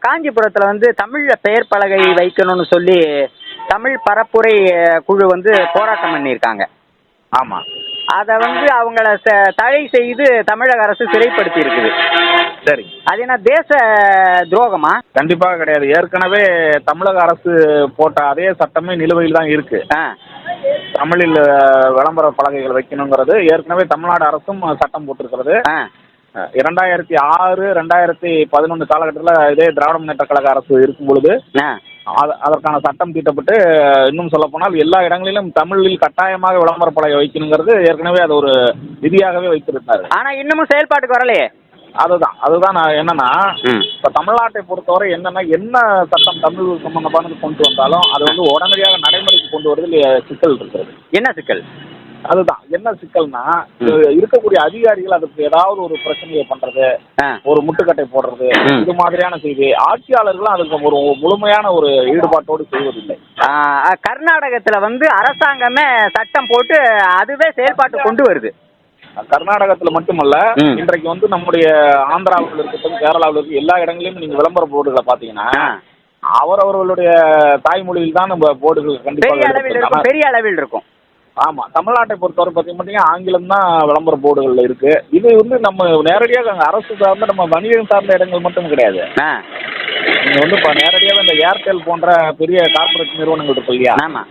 காஞ்சிபுரத்தில் வந்து தமிழில் பெயர் பலகை வைக்கணும்னு சொல்லி தமிழ் பரப்புரை குழு வந்து போராட்டம் பண்ணியிருக்காங்க. ஆமா. அதை வந்து அவங்கள தடை செய்து தமிழக அரசு சிறைப்படுத்தி இருக்குது சரி. அது என்ன தேச துரோகமா? கண்டிப்பாக கிடையாது. ஏற்கனவே தமிழக அரசு போட்ட அதே சட்டமே நிலுவையில் தான் இருக்கு. தமிழில் விளம்பர பலகைகள் வைக்கணுங்கிறது. ஏற்கனவே தமிழ்நாடு அரசும் சட்டம் போட்டிருக்கிறது. இரண்டாயிரத்தி ஆறு ரெண்டாயிரத்தி பதினொன்று காலகட்டத்தில் இதே திராவிட முன்னேற்ற கழக அரசு இருக்கும் பொழுது அதற்கான சட்டம் தீட்டப்பட்டு இன்னும் சொல்ல போனால் எல்லா இடங்களிலும் தமிழில் கட்டாயமாக விளம்பர பலகை வைக்கணுங்கிறது ஏற்கனவே அது ஒரு விதியாகவே வைத்திருந்தாரு. ஆனால் இன்னமும் செயல்பாட்டுக்கு வரலையே? அதுதான் அதுதான் நான் என்னன்னா இப்ப தமிழ்நாட்டை பொறுத்தவரை என்னன்னா என்ன சட்டம் தமிழ் சம்பந்தமானது கொண்டு வந்தாலும் அது வந்து உடனடியாக நடைமுறைக்கு கொண்டு வரதில் சிக்கல் இருக்கிறது. என்ன சிக்கல்? அதுதான். என்ன சிக்கல்னா இருக்கக்கூடிய அதிகாரிகள் அதுக்கு ஏதாவது ஒரு பிரச்சனையை பண்றது ஒரு முட்டுக்கட்டை போடுறது. இது மாதிரியான செய்தி. ஆட்சியாளர்களும் அதுக்கு ஒரு முழுமையான ஒரு ஈடுபாட்டோடு செய்வதில்லை. கர்நாடகத்தில் வந்து அரசாங்கமே சட்டம் போட்டு அதுவே செயல்பாட்டு கொண்டு வருது. கர்நாடகத்துல மட்டுமல்ல. இன்றைக்கு வந்து நம்முடைய ஆந்திராவில் இருக்கட்டும் கேரளாவில் இருக்க எல்லா இடங்களிலும் நீங்க விளம்பர போர்டுகளை பாத்தீங்கன்னா. அவரவர்களுடைய தாய்மொழியில் தான் நம்ம போர்டுகள் கண்டிப்பாக பெரிய அளவில் இருக்கும். ஆமா தமிழ்நாட்டை பொறுத்தவரை பார்த்தீங்கன்னா ஆங்கிலம் தான் விளம்பர போர்டுகள்ல இருக்கு. இது வந்து நம்ம நேரடியாக அரசு சார்ந்த நம்ம வணிகம் சார்ந்த இடங்கள் மட்டும் கிடையாது. ஆ. நீங்க வந்து இப்போ நேரடியாக இந்த ஏர்டெல் போன்ற பெரிய கார்ப்பரேட் நிறுவனங்கள் இருக்கு இல்லையா? ஆமாம்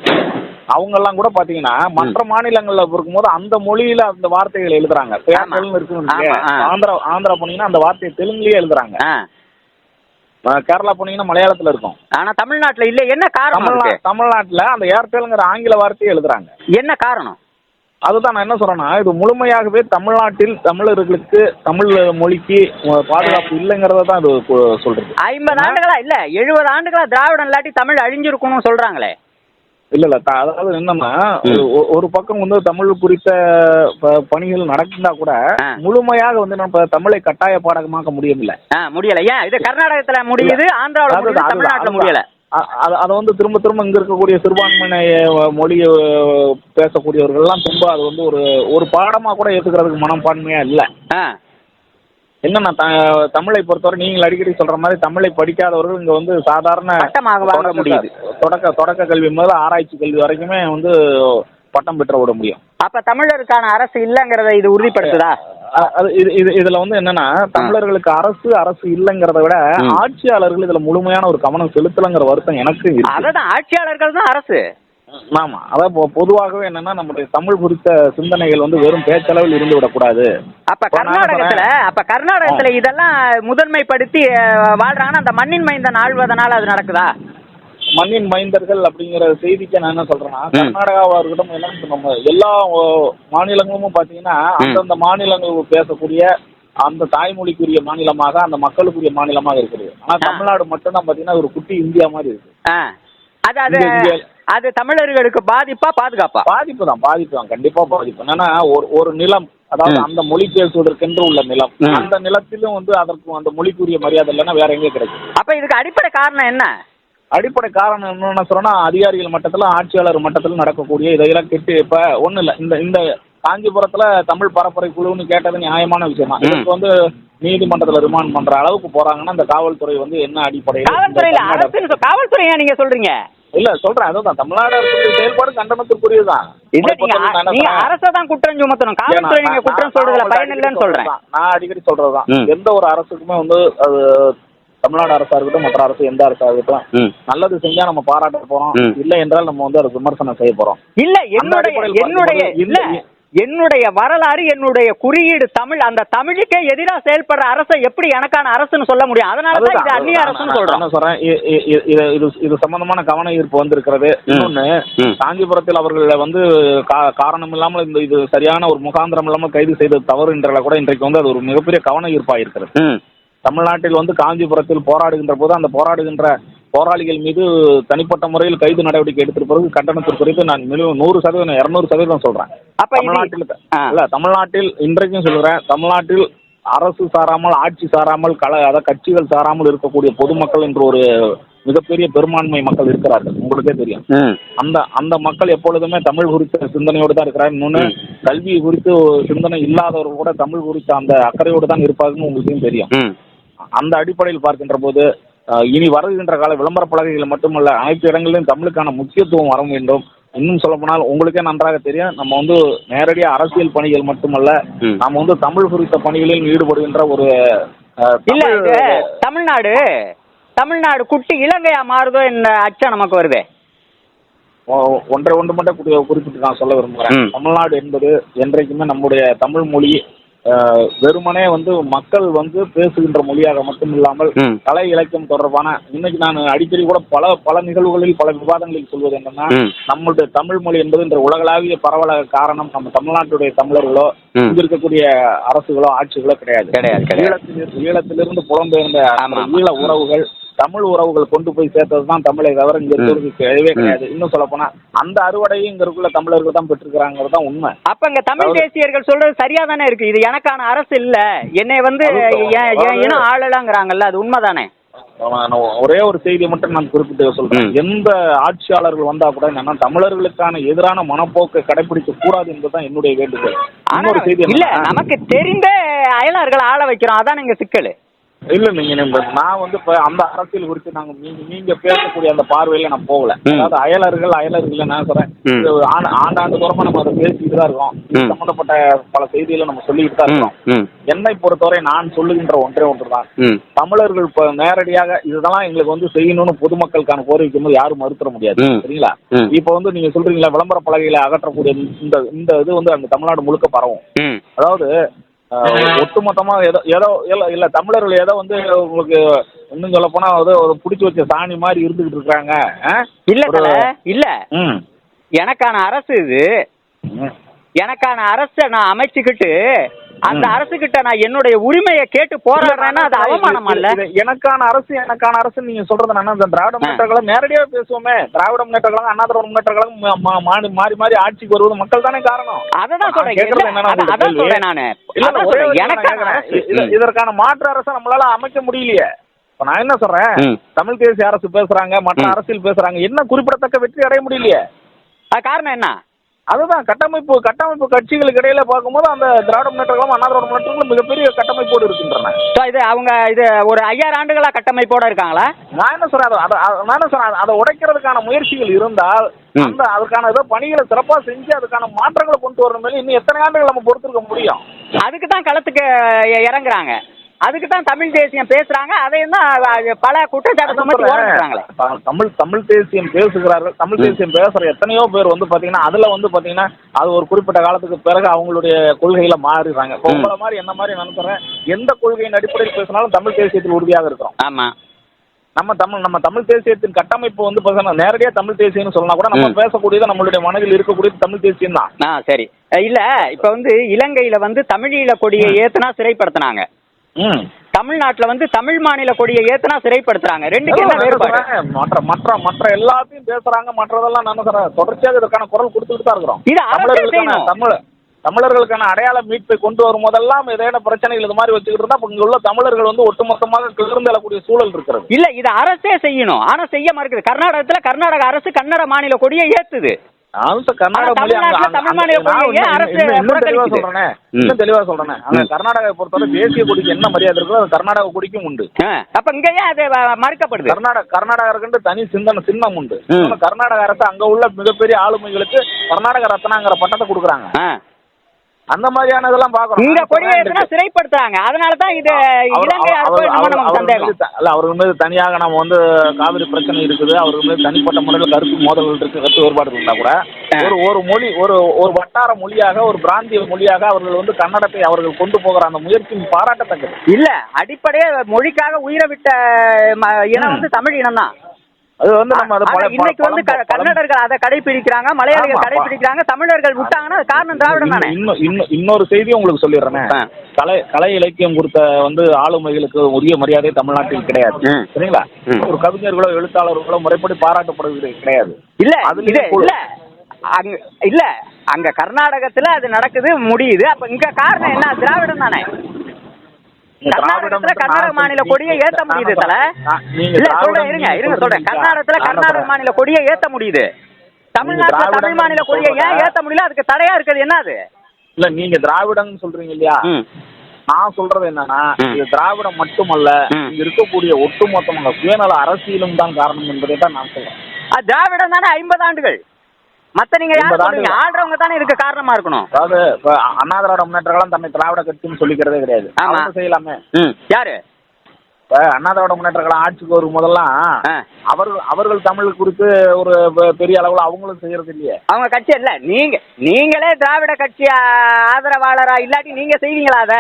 அவங்க எல்லாம் கூட பாத்தீங்கன்னா மற்ற மாநிலங்கள்ல இருக்கும்போது அந்த மொழியில அந்த வார்த்தைகள் எழுதுறாங்க. ஏர்டெல்னு ஆ. ஆந்திரா ஆந்திரா போனீங்கன்னா அந்த வார்த்தையை தெலுங்குலயே எழுதுறாங்க. கேரளா போனீங்கன்னா மலையாளத்துல இருக்கும். ஆனால் தமிழ்நாட்டில் இல்லை என்ன காரணம்? தமிழ்நாட்டுல அந்த ஏர்டெல்ங்கிற ஆங்கில வார்த்தையை எழுதுறாங்க. என்ன காரணம்? அதுதான் நான் என்ன சொல்றேன்னா இது முழுமையாகவே தமிழ்நாட்டில் தமிழர்களுக்கு தமிழ் மொழிக்கு பாதுகாப்பு இல்லைங்கிறத தான் இது சொல்றது. ஐம்பது ஆண்டுகளா? இல்ல எழுபது ஆண்டுகளா திராவிடம் இல்லாட்டி தமிழ் அழிஞ்சிருக்கணும்னு சொல்றாங்களே. இல்ல இல்ல அதாவது என்னன்னா ஒரு பக்கம் வந்து தமிழ் குறித்த பணிகள் நடந்தா கூட. முழுமையாக வந்து நம்ம தமிழை கட்டாய பாடகமாக்க முடியவில்லை. முடியல. ஏன்? இது கர்நாடகத்துல முடியுது ஆந்திராவில் தமிழ்நாட்டுல. முடியல. அத- வந்து திரும்ப திரும்ப இங்க இருக்கக்கூடிய சிறுபான்மையின மொழியை பேசக்கூடியவர்கள் எல்லாம் திரும்ப அது வந்து ஒரு ஒரு பாடமா கூட ஏத்துக்கிறதுக்கு மனப்பான்மையா இல்ல. என்னன்னா த- தமிழை பொறுத்தவரை நீங்கள் அடிக்கடி சொல்ற மாதிரி தமிழை படிக்காதவர்கள் இங்க வந்து சாதாரண வாங்க முடியுது. தொடக்க தொடக்க கல்வி முதல்ல ஆராய்ச்சி கல்வி வரைக்குமே வந்து பட்டம் பெற்ற விட முடியும். அப்ப தமிழருக்கான அரசு இல்லங்கிறத இது உறுதிப்படுத்துதா? இது இது இதுல வந்து என்னன்னா தமிழர்களுக்கு அரசு அரசு இல்லைங்கிறத விட. ஆட்சியாளர்கள் இதுல முழுமையான ஒரு கவனம் செலுத்தலைங்கிற வருத்தம் எனக்கு அததான் ஆட்சியாளர்கள் தான் அரசு. ஆமா. அதான் பொதுவாகவே என்னன்னா நம்முடைய தமிழ் குறித்த சிந்தனைகள் வந்து வெறும் பேச்சளவில் இருந்து விடக்கூடாது. அப்ப கர்நாடகத்துல. அப்ப கர்நாடகத்துல இதெல்லாம் முதன்மைப்படுத்தி வாழ்றாங்கன்னா அந்த மண்ணின் மைந்தன் ஆழ்வதனால அது நடக்குதா? மண்ணின் மைந்தர்கள் அப்படிங்கிற செய்திக்கு நான் என்ன சொல்றேன்னா. கர்நாடகாவா இருக்கட்டும் இப்ப நம்ம எல்லா மாநிலங்களும் பாத்தீங்கன்னா அந்தந்த மாநிலங்கள் பேசக்கூடிய அந்த தாய்மொழிக்குரிய மாநிலமாக அந்த மக்களுக்குரிய மாநிலமாக இருக்குது. ஆனா. தமிழ்நாடு மட்டும்தான் பாத்தீங்கன்னா ஒரு குட்டி இந்தியா மாதிரி இருக்கு. அது தமிழர்களுக்கு பாதிப்பா பாதுகாப்பா? பாதிப்பு தான் பாதிப்பு தான் கண்டிப்பா பாதிப்பு என்னன்னா ஒரு ஒரு நிலம் அதாவது. அந்த மொழி பேசுவதற்கென்று உள்ள நிலம். அந்த நிலத்திலும் வந்து அதற்கு அந்த மொழிக்குரிய மரியாதை இல்லைன்னா வேற எங்கே கிடைக்கும் அப்ப இதுக்கு அடிப்படை காரணம் என்ன? அடிப்படை காரணம் என்னன்னு சொன்னா அதிகாரிகள் மட்டத்தில் ஆட்சியாளர் மட்டத்தில் நடக்கக்கூடிய இதையெல்லாம் கெட்டு இப்ப ஒண்ணு இல்ல. இந்த இந்த காஞ்சிபுரத்துல தமிழ் பரப்புரை குழுன்னு கேட்டது நியாயமான விஷயம் தான். இதுக்கு வந்து நீதிமன்றத்துல ரிமாண்ட் பண்ற அளவுக்கு போறாங்கன்னா இந்த காவல்துறை வந்து என்ன அடிப்படையில் இந்த காவல்துறையில தமிழ்நாடு- அரசு சொ- காவல்துறை ஏன் நீங்க சொல்றீங்க? இல்ல சொல்றேன் அதுதான். தமிழ்நாடு அரசுடைய செயல்பாடு கண்டனத்திற்குரியதுதான். இல்ல நீங்க அரசை தான் குற்றம் சுமத்தணும். காவல்துறை நீங்க குற்றம் சொல்றதுல பயன் இல்லைன்னு சொல்றேன். நான் அடிக்கடி சொல்றதுதான். எந்த ஒரு அரசுக்குமே வந்து அது தமிழ்நாடு அரசா இருக்கட்டும் மற்ற அரசு எந்த அரசா இருக்கட்டும். நல்லது செஞ்சா நம்ம பாராட்ட போறோம். இல்லை என்றால் நம்ம வந்து அதை விமர்சனம் செய்ய போறோம். இல்ல என்னுடைய என்னுடைய இல்ல. என்னுடைய வரலாறு என்னுடைய குறியீடு தமிழ். அந்த தமிழுக்கே எதிராக செயல்படுற அரசை எப்படி எனக்கான அரசுன்னு சொல்ல முடியும்? அதனால தான் இது அந்நிய. அரசுன்னு சொல்றேன்? இ- இது சம்பந்தமான கவன ஈர்ப்பு வந்திருக்கிறது. இன்னொன்னு. காஞ்சிபுரத்தில் அவர்களை வந்து காரணம் இல்லாமல் இந்த இது சரியான ஒரு முகாந்திரம் இல்லாமல் கைது செய்தது தவறு என்றால கூட இன்றைக்கு வந்து அது ஒரு மிகப்பெரிய கவன ஈர்ப்பா இருக்கிறது. தமிழ்நாட்டில் வந்து காஞ்சிபுரத்தில் போராடுகின்ற போது அந்த போராடுகின்ற போராளிகள் மீது தனிப்பட்ட முறையில் கைது நடவடிக்கை எடுத்திருப்பது கண்டனத்திற்குரியது நான் மிகவும் நூறு சதவீதம் இருநூறு சதவீதம் சொல்றேன் தமிழ்நாட்டில். இல்ல தமிழ்நாட்டில் இன்றைக்கும் சொல்றேன் தமிழ்நாட்டில் அரசு சாராமல் ஆட்சி சாராமல் கல அதாவது கட்சிகள் சாராமல் இருக்கக்கூடிய பொதுமக்கள் என்று ஒரு மிகப்பெரிய பெரும்பான்மை மக்கள் இருக்கிறார்கள் உங்களுக்கே தெரியும். அந்த அந்த மக்கள் எப்பொழுதுமே தமிழ் குறித்த சிந்தனையோடு தான் இருக்கிறார் இன்னொன்று கல்வி குறித்து சிந்தனை இல்லாதவர்கள் கூட தமிழ் குறித்த அந்த அக்கறையோடு தான் இருப்பாங்கன்னு உங்களுக்கும் தெரியும். அந்த அடிப்படையில் பார்க்கின்ற போது இனி வருகின்ற கால விளம்பர பலகைகள் மட்டுமல்ல அனைத்து இடங்களிலும் தமிழுக்கான முக்கியத்துவம் வர வேண்டும் இன்னும் சொல்ல போனால் உங்களுக்கே நன்றாக தெரியும் நம்ம வந்து நேரடியாக அரசியல் பணிகள் மட்டுமல்ல. நம்ம வந்து தமிழ் குறித்த பணிகளில் ஈடுபடுகின்ற ஒரு இல்ல தமிழ்நாடு தமிழ்நாடு குட்டி இலங்கையா மாறுதோ என்ன அச்சம் நமக்கு வருது ஒன்றை ஒன்று மட்டும் குறி- குறிப்பிட்டு நான் சொல்ல விரும்புகிறேன். தமிழ்நாடு என்பது என்றைக்குமே நம்முடைய தமிழ் மொழி வெறுமனே வந்து மக்கள் வந்து பேசுகின்ற மொழியாக மட்டும் இல்லாமல். கலை இலக்கியம் தொடர்பான இன்னைக்கு நான் அடிக்கடி கூட பல பல நிகழ்வுகளில் பல விவாதங்களில் சொல்வது என்னன்னா. நம்மளுடைய தமிழ் மொழி என்பது இந்த உலகளாவிய பரவல காரணம் நம்ம தமிழ்நாட்டுடைய தமிழர்களோ. இங்க இருக்கக்கூடிய அரசுகளோ ஆட்சிகளோ கிடையாது கிடையாது, கிடையாது. ஈழத்தில் ஈழத்திலிருந்து புலம்பெயர்ந்த ஈழ உறவுகள் தமிழ் உறவுகள் கொண்டு போய் சேர்த்தது தான் தமிழை தவிர இங்க இருக்கிறதுக்கு கிடையவே. கிடையாது. இன்னும் சொல்ல போனா அந்த அறுவடையும் இங்க இருக்குள்ள தமிழர்கள் தான் பெற்றிருக்கிறாங்கிறது தான் உண்மை. அப்ப இங்க தமிழ் தேசியர்கள் சொல்றது சரியா தானே இருக்கு? இது எனக்கான அரசு இல்ல. என்னை வந்து இனம் ஆளலாங்கிறாங்கல்ல அது உண்மைதானே? நான் ஒரே ஒரு செய்தியை மட்டும் நான் குறிப்பிட்டு சொல்றேன். எந்த ஆட்சியாளர்கள் வந்தா கூட என்னன்னா தமிழர்களுக்கான எதிரான மனப்போக்கை கடைபிடிக்க கூடாது என்பதுதான் என்னுடைய வேண்டுகோள். ஆனா இன்னொரு செய்தி இல்ல நமக்கு தெரிந்த அயலார்களை ஆள வைக்கிறோம். அதான் இங்க சிக்கல். இல்ல நீங்க நான் வந்து இப்ப அந்த அரசியல் குறித்து நாங்க நீங்க பேசக்கூடிய அந்த பார்வையில நான் போகல. அதாவது அயலர்கள் அயலர்கள் நான் சொல்றேன் ஆண்டு ஆண்டாண்டு தூரமா நம்ம அதை பேசிட்டு தான் இருக்கோம் இது. சம்பந்தப்பட்ட பல செய்திகளை நம்ம சொல்லிட்டு தான் இருக்கோம் என்னை பொறுத்தவரை நான் சொல்லுகின்ற ஒன்றே ஒன்று தான். தமிழர்கள் இப்ப நேரடியாக இதெல்லாம் எங்களுக்கு வந்து செய்யணும்னு பொதுமக்களுக்கான கோரிக்கை போது யாரும் மறுத்துற முடியாது. சரிங்களா. இப்ப வந்து நீங்க சொல்றீங்களா விளம்பர பலகைகளை அகற்றக்கூடிய இந்த இந்த இது வந்து அந்த தமிழ்நாடு முழுக்க பரவும். அதாவது ஒட்டுமொத்தமா ஏதோ ஏதோ இல்ல இல்ல தமிழர்கள் ஏதோ வந்து உங்களுக்கு இன்னும் சொல்ல போனா ஏதோ ஒரு பிடிச்சி வச்ச சாணி மாதிரி இருந்துகிட்டு இருக்காங்க. இல்ல தல இல்ல. எனக்கான அரசு இது. எனக்கான அரசை நான் அமைச்சுக்கிட்டு அந்த. அரசு கிட்ட நான் என்னுடைய உரிமையை கேட்டு போராடுறேன்னா அது அவமானமா இது எனக்கான அரசு எனக்கான அரசு நீங்க சொல்றது இந்த திராவிட முன்னேற்ற கழகம் நேரடியாக பேசுவோமே. திராவிட முன்னேற்ற கழகம் அண்ணா திராவிட முன்னேற்ற கழகம் மாறி மாறி மாறி ஆட்சிக்கு வருவது மக்கள் தானே காரணம். நான் சொல்றேன். அதான். சொல்றேன் நானு. அதான் சொல்றேன். அரசு இது- இதற்கான மாற்று அரசை நம்மளால அமைக்க முடியலையே. இப்ப நான் என்ன சொல்றேன். தமிழ் தேசிய அரசு பேசுறாங்க மற்ற. அரசியல் பேசுறாங்க. என்ன குறிப்பிடத்தக்க வெற்றி அடைய முடியலையே? அது காரணம் என்ன? அதுதான் கட்டமைப்பு கட்டமைப்பு கட்சிகளுக்கு இடையில பார்க்கும்போது அந்த திராவிட முன்னேற்ற கழகம் அண்ணா திராவிட முன்னேற்ற மிகப்பெரிய கட்டமைப்போடு இருக்கின்றன. So, இது அவங்க இது ஒரு ஐயாயிரம் ஆண்டுகளா கட்டமைப்போட இருக்காங்களா? நான் என்ன சொல்றேன் அதை- நான் என்ன சொல்றேன் அதை உடைக்கிறதுக்கான முயற்சிகள் இருந்தால். அந்த அதுக்கான ஏதோ பணிகளை சிறப்பா செஞ்சு அதுக்கான மாற்றங்களை கொண்டு வரணும் இன்னும் எத்தனை ஆண்டுகள் நம்ம பொறுத்திருக்க முடியும்? அதுக்கு தான் களத்துக்கு இறங்குறாங்க. அதுக்கு தான் தமிழ் தேசியம் பேசுறாங்க. அதையும் தான் பல குற்றச்சாட்டு சுமத்தி தமிழ் தமிழ் தேசியம் பேசுகிறார்கள். தமிழ் தேசியம் பேசுற எத்தனையோ பேர் வந்து பாத்தீங்கன்னா அதுல வந்து பாத்தீங்கன்னா அது ஒரு குறிப்பிட்ட காலத்துக்கு பிறகு அவங்களுடைய கொள்கையில மாறிடுறாங்க. உங்களை மாதிரி என்ன மாதிரி நினைக்கிறேன்? எந்த கொள்கையின் அடிப்படையில் பேசினாலும் தமிழ் தேசியத்தில் உறுதியாக இருக்கிறோம். ஆமா. நம்ம தமிழ் நம்ம தமிழ் தேசியத்தின் கட்டமைப்பு வந்து பார்த்தீங்கன்னா நேரடியா தமிழ் தேசியம்னு சொல்லலாம் கூட நம்ம. பேசக்கூடியது நம்மளுடைய மனதில் இருக்கக்கூடியது தமிழ் தேசியம் தான் சரி. இல்ல இப்ப வந்து இலங்கையில வந்து தமிழீழ கொடியை ஏத்துனா சிறைப்படுத்தினாங்க. தமிழ்நாட்டுல வந்து தமிழ் மாநில கொடியை ஏத்துனா சிறைப்படுத்துறாங்க. ரெண்டுக்கு என்ன வேறுபாடு. மற்ற மற்ற மற்ற எல்லாத்தையும் பேசுறாங்க மற்றதெல்லாம் சொல்றேன் தொடர்ச்சியாக இதற்கான குரல் கொடுத்துட்டு தான் இருக்கிறோம். இது தமிழர்களுக்கான. தமிழ் தமிழர்களுக்கான அடையாள மீட்பை கொண்டு வரும் போதெல்லாம் ஏதேனும் பிரச்சனைகள் இது மாதிரி வச்சுக்கிட்டு இருந்தா இங்க உள்ள தமிழர்கள் வந்து ஒட்டுமொத்தமாக கிளர்ந்து எழக்கூடிய சூழல் இருக்கிறது. இல்ல இது அரசே செய்யணும். ஆனா செய்ய மறுக்குது. கர்நாடகத்துல கர்நாடக அரசு கன்னட மாநில கொடியை ஏத்துது. இன்னும் தெளிவா. சொல்றேனே. ம். இன்னும் தெளிவா சொல்றேனே. அங்க. கர்நாடகாவை பொறுத்தவரை தேசிய கொடிக்கு என்ன மரியாதை இருக்கோ அது கர்நாடக கொடிக்கும் உண்டு. அப்ப இங்க ஏன் அது மறுக்கப்படுது. கர்நாடக கர்நாடகருக்கு தனி சிந்தன சின்னம் உண்டு. கர்நாடக அரசு அங்க உள்ள மிகப்பெரிய ஆளுமைகளுக்கு கர்நாடக ரத்னாங்கிற பட்டத்தை கொடுக்குறாங்க. அந்த மாதிரியான இதெல்லாம் பாக்குறோம் இங்க கொடியை சிறைப்படுத்துறாங்க. அதனாலதான் இது இலங்கை அரசு சந்தேகம் அல்ல அவர்கள் மீது தனியாக நம்ம வந்து காவிரி பிரச்சனை இருக்குது. அவர்கள் மீது தனிப்பட்ட முறையில் கருத்து மோதல்கள் இருக்கு கருத்து வேறுபாடு இருந்தா கூட. ஒரு ஒரு மொழி ஒரு ஒரு வட்டார மொழியாக ஒரு பிராந்திய மொழியாக அவர்கள் வந்து கன்னடத்தை அவர்கள் கொண்டு போகிற அந்த முயற்சி பாராட்டத்தக்கது. இல்ல அடிப்படையே மொழிக்காக உயிரை விட்ட இனம். வந்து தமிழ் இனம் தான் அது வந்து நம்ம அது இன்னைக்கு வந்து கன்னடர்கள் அதை கடைபிடிக்கிறாங்க மலையாளிகள் கடைபிடிக்கிறாங்க தமிழர்கள் விட்டாங்கன்னா அது காரணம் திராவிடம் தானே? இன்னும் இன்னொரு செய்தியும் உங்களுக்கு சொல்லிடுறேனே. கலை கலை இலக்கியம் கொடுத்த வந்து ஆளுமைகளுக்கு உரிய மரியாதை தமிழ்நாட்டில் கிடையாது. சரிங்களா. ஒரு கவிஞர்களோ எழுத்தாளர்களோ முறைப்படி பாராட்டப்படுவது கிடையாது. இல்ல கூட- இல்ல. அங்க இல்ல. அங்க கர்நாடகத்துல அது நடக்குது முடியுது. அப்ப இங்க காரணம் என்ன? திராவிடம் தானே? கர்நாடகத்துல கர்நாடக மாநில கொடியை ஏத்த முடியுது தல. இல்ல சொல்றேன் இருங்க இருங்க சொல்றேன். கர்நாடகத்துல கர்நாடக. மாநில கொடியை ஏத்த முடியுது. தமிழ்நாட்டுல தமிழ் மாநில கொடியை ஏன் ஏத்த முடியல? அதுக்கு தடையா இருக்குது. என்ன அது? இல்ல நீங்க திராவிடம் சொல்றீங்க இல்லையா. நான் சொல்றது என்னன்னா. இது திராவிடம் மட்டுமல்ல. இங்க இருக்கக்கூடிய ஒட்டுமொத்த சுயநல அரசியலும் தான் காரணம் என்பதை தான் நான் சொல்றேன். திராவிடம் தானே ஐம்பது ஆண்டுகள். மத்த நீங்க யார் 50 சொல்றீங்க. ஆள்றவங்க தானே இதுக்கு காரணமா இருக்கணும். அதாவது இப்ப அண்ணா திராவிட முன்னேற்ற கழகம் தன்னை திராவிட கட்சின்னு சொல்லிக்கிறதே கிடையாது. ஆமா. செய்யலாமே. யாரு? இப்ப அண்ணா திராவிட முன்னேற்ற கழகம் ஆட்சிக்கு வரும் போதெல்லாம். அவர்கள் அவர்கள் தமிழ் குறித்து ஒரு பெரிய அளவுல அவங்களும் செய்யறது இல்லையே. அவங்க கட்சி இல்ல. நீங்க நீங்களே திராவிட கட்சி ஆதரவாளரா இல்லாட்டி நீங்க செய்வீங்களா அத?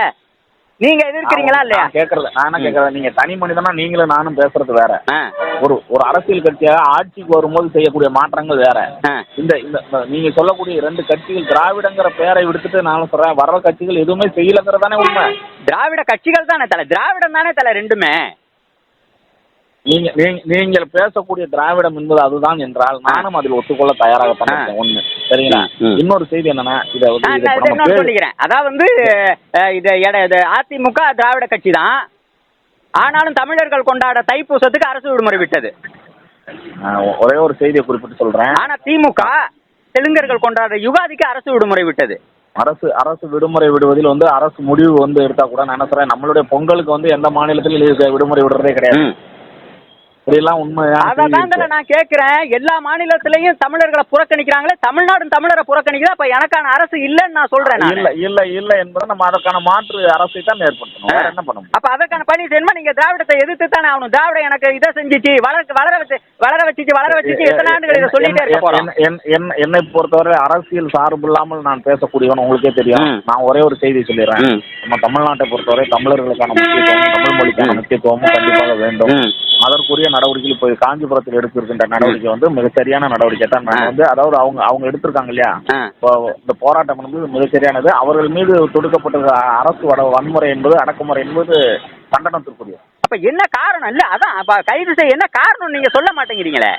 நீங்க எதிர்க்கிறீங்களா இல்லையா? நான் கேக்குறது நான் என்ன கேக்குறேன் நீங்க தனி மனிதனா நீங்களும் நானும் பேசுறது வேற. ஆ, ஒரு ஒரு அரசியல் கட்சியாக ஆட்சிக்கு வரும்போது செய்யக்கூடிய மாற்றங்கள் வேற. ஆ. இந்த இந்த நீங்க சொல்லக்கூடிய ரெண்டு கட்சிகள் திராவிடங்கிற பேரை விடுத்துட்டு நான் சொல்றேன் வர்ற கட்சிகள் எதுவுமே செய்யலங்கிறது தானே உண்மை. திராவிட கட்சிகள் தானே தலை திராவிடம் தானே தலை ரெண்டுமே. நீங்க நீங்க- நீங்கள் பேசக்கூடிய திராவிடம் என்பது அதுதான் என்றால் நானும் அதில் ஒத்துக்கொள்ள தயாராகத்தான் ஒண்ணு சரிங்களா. இன்னொரு செய்தி என்னன்னா இதை சொல்லிக்கிறேன். அதாவது வந்து இது அதிமுக திராவிட கட்சி தான். ஆனாலும் தமிழர்கள் கொண்டாட தைப்பூசத்துக்கு அரசு விடுமுறை விட்டது. ஒரே ஒரு செய்தியை குறிப்பிட்டு சொல்றேன். ஆனா திமுக தெலுங்கர்கள் கொண்டாட யுகாதிக்கு அரசு விடுமுறை விட்டது. அரசு அரசு விடுமுறை விடுவதில் வந்து அரசு முடிவு வந்து எடுத்தா கூட நான் சொல்றேன் நம்மளுடைய பொங்கலுக்கு வந்து எந்த மாநிலத்திலும் விடுமுறை விடுறதே கிடையாது. உண்மையான செய்தி அததான் இருக்கு. நான் கேக்குறேன் எல்லா மாநிலத்திலயும் தமிழர்களை புறக்கணிக்கிறாங்களே தமிழ்நாடும் தமிழரை புறக்கணிக்குதா அப்ப எனக்கான அரசு இல்லைன்னு நான் சொல்றேன் நானு. இல்ல இல்ல இல்ல என்பதை நம்ம அதற்கான மாற்று அரசை தான் ஏற்படுத்தணும் வேற என்ன பண்ண முடியும் அப்ப அதற்கான பணி செய்யணுமா நீங்க திராவிடத்தை எதிர்த்து தானே ஆகணும் திராவிடம் எனக்கு இதை செஞ்சுச்சு வளர வளர வச்சு வளர வச்சுச்சு வளர வச்சுச்சு எத்தனை ஆண்டுகள் இதை சொல்லிட்டே இருக்க என்ன- பொறுத்தவரை அரசியல் சார்பு இல்லாமல் நான் பேசக்கூடியவன் உங்களுக்கே தெரியும். நான் ஒரே ஒரு செய்தி சொல்லிடுறேன். நம்ம தமிழ்நாட்டை பொறுத்தவரை தமிழர்களுக்கான முக்கியத்துவம் தமிழ் மொழிக்கான. முக்கியத்துவமும் கண்டிப்பாக வேண்டும். அதற்குரிய நடவடிக்கைகள் இப்போ காஞ்சிபுரத்தில் எடுத்திருக்கின்ற நடவடிக்கை வந்து மிகச்சரியான நடவடிக்கை. தான் ஆ. வந்து அதாவது அவங்க அவங்க எடுத்திருக்காங்க இல்லையா. இப்போ இந்த போராட்டம் என்பது மிகச்சரியானது அவர்கள் மீது தொடுக்கப்பட்ட அரசு வன்முறை என்பது அடக்குமுறை என்பது கண்டனத்திற்குரியது. அப்ப என்ன காரணம்? இல்ல அதான் கைது செய்ய என்ன காரணம் நீங்க சொல்ல மாட்டேங்கிறீங்களே?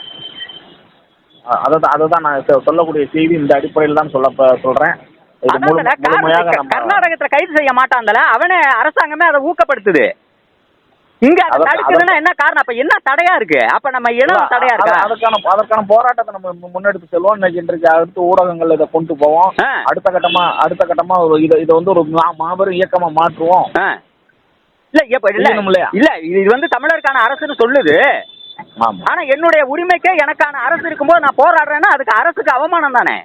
அ- அதுதான் நான் சொல்லக்கூடிய செய்தி இந்த அடிப்படையில் தான் சொல்ல சொல்றேன். அதான் கர்நாடகத்துல கைது செய்ய மாட்டான்ல அவனே அரசாங்கமே அதை ஊக்கப்படுத்துது. இங்க தடுக்குதுன்னா என்ன காரணம்? அப்ப என்ன தடையா இருக்கு? அப்ப நம்ம இனம் தடையா இருக்கா? அதற்கான அதற்கான போராட்டத்தை நம்ம முன்னெடுத்து செல்வோம். இன்னைக்கு இன்றைக்கு அடுத்து ஊடகங்கள் இதை கொண்டு போவோம். அடுத்த கட்டமா அடுத்த கட்டமா இதை இதை வந்து ஒரு மாபெரும் இயக்கமா மாற்றுவோம். இல்ல இப்ப இல்ல? இல்ல இது வந்து தமிழருக்கான அரசுன்னு சொல்லுது. ஆனா என்னுடைய உரிமைக்கே எனக்கான அரசு இருக்கும்போது நான் போராடுறேன்னா அதுக்கு அரசுக்கு அவமானம் தானே?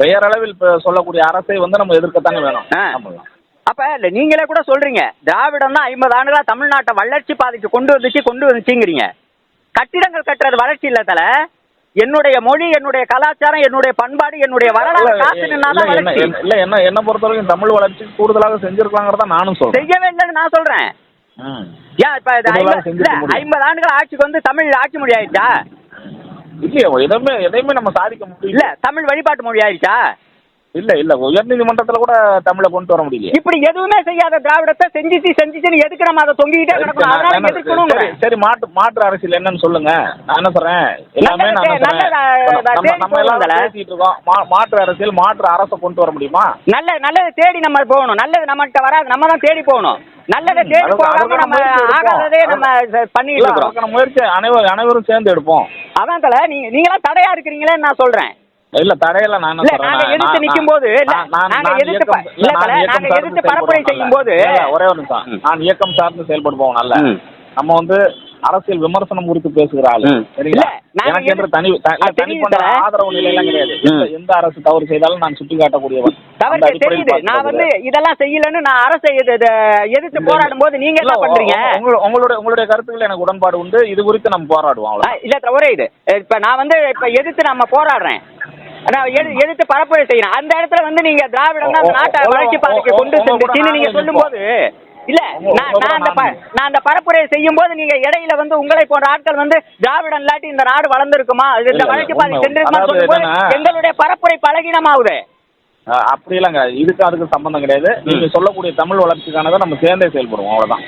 பெயரளவில் சொல்லக்கூடிய அரசை வந்து நம்ம எதிர்க்கத்தானே வேணும். ஆமாம். அப்ப இல்ல நீங்களே கூட சொல்றீங்க. திராவிடம் தான் ஐம்பது ஆண்டுகளா தமிழ்நாட்டை வளர்ச்சி பாதைக்கு கொண்டு வந்துச்சு கொண்டு வந்துச்சுங்கிறீங்க. கட்டிடங்கள் கட்டுறது வளர்ச்சி இல்ல தல. என்னுடைய மொழி என்னுடைய கலாச்சாரம் என்னுடைய பண்பாடு என்னுடைய வரலாறு இல்ல, என்ன- என்ன- பொறுத்தவரைக்கும் தமிழ் வளர்ச்சி கூடுதலாக செஞ்சிருக்கலாங்கிறத நானும் சொல்றேன். செய்யவே இல்லைன்னு நான் சொல்றேன். ஏன் இப்ப ஐம்பது- ஆண்டுகள் ஆட்சிக்கு வந்து தமிழ் ஆட்சி மொழி ஆயிடுச்சா? இல்லையே எதுவுமே எதையுமே நம்ம சாதிக்க முடியல. தமிழ் வழிபாட்டு மொழி ஆயிடுச்சா? இல்ல இல்ல. உயர்நீதிமன்றத்துல கூட தமிழை கொண்டு வர முடியல இப்படி எதுவுமே செய்யாத திராவிடத்தை செஞ்சுச்சு செஞ்சுச்சுன்னு எதுக்கு நம்ம அதை தொங்கிக்கிட்டே கிடக்கணும்? அதனால எதுக்கணுங்கிற சரி, மாற்று மாற்று அரசியல் என்னன்னு சொல்லுங்க. நான் என்ன சொல்றேன்? எல்லாமே நம்ம- போகுதுல்ல. பேசிட்டு இருக்கோம். மாற்று அரசியல் மாற்று அரசை கொண்டு வர முடியுமா? நல்ல நல்லது தேடி நம்ம போகணும். நல்லது நம்மகிட்ட வராது. நம்ம தான் தேடி போகணும். நல்லதை தேடி போகாம நம்ம. ஆகாததே நம்ம பண்ணிட்டு அதுக்கான முயற்சி அனைவரும் அனைவரும் சேர்ந்து எடுப்போம். அதான் தல நீங்க நீங்களாம் தடையா இருக்கிறீங்களேன்னு நான் சொல்றேன். இல்ல தரையில நான் நாங்க எதிர்த்து நிக்கும் போது நாங்க எதிர்த்து இல்ல, நாங்க எதிர்த்து பரப்புரை செய்யும் போது ஒரே ஒரு நிமிஷம். நான் இயக்கம் சார்ந்து செயல்படுவோம் நல்ல. நம்ம வந்து அரசியல் விமர்சனம் குறித்து பேசுகிற ஆளு. சரிங்களா? எனக்கு என்று தனி தனிப்பட்ட. ஆதரவு நிலையெல்லாம் கிடையாது. எந்த- அரசு தவறு செய்தாலும் நான் சுட்டி காட்டக்கூடியவன் தவறு தெரியுது. நான். வந்து இதெல்லாம் செய்யலன்னு நான் அரசை எது- எது- எதிர்த்து போராடும் போது நீங்க என்ன பண்றீங்க? உங்க- உங்க- உங்களுடைய உங்களுடைய கருத்துக்கள் எனக்கு உடன்பாடு உண்டு. இது குறித்து நம்ம போராடுவோம் இல்ல ஒரே இது. இப்ப நான் வந்து இப்ப எதிர்த்து நம்ம போராடுறேன். எதிர்த்து பரப்புரை செய்யணும். அந்த இடத்துல வந்து நீங்க திராவிடம் தான் அந்த நாட்டை வளர்ச்சி பாதைக்கு கொண்டு சென்றுச்சுன்னு நீங்க சொல்லும் போது இல்ல நான் அந்த நான் அந்த பரப்புரையை செய்யும் போது நீங்க இடையில வந்து உங்களை போன்ற ஆட்கள் வந்து திராவிடம் இல்லாட்டி இந்த நாடு வளர்ந்துருக்குமா? இந்த வளர்ச்சி பாதை. சென்றிருக்குமா அதாவது சொல்லும் போது என்னன்னா- எங்களுடைய பரப்புரை பலகீனமாகுது. அஹ், அப்படி இல்லைங்க. இதுக்கு அதுக்கு சம்பந்தம் கிடையாது. நீங்க சொல்லக்கூடிய தமிழ் வளர்ச்சிக்கானதை நம்ம சேர்ந்தே செயல்படுவோம். அவ்வளவுதான்.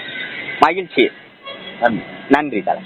மகிழ்ச்சி. நன்றி. நன்றி தலை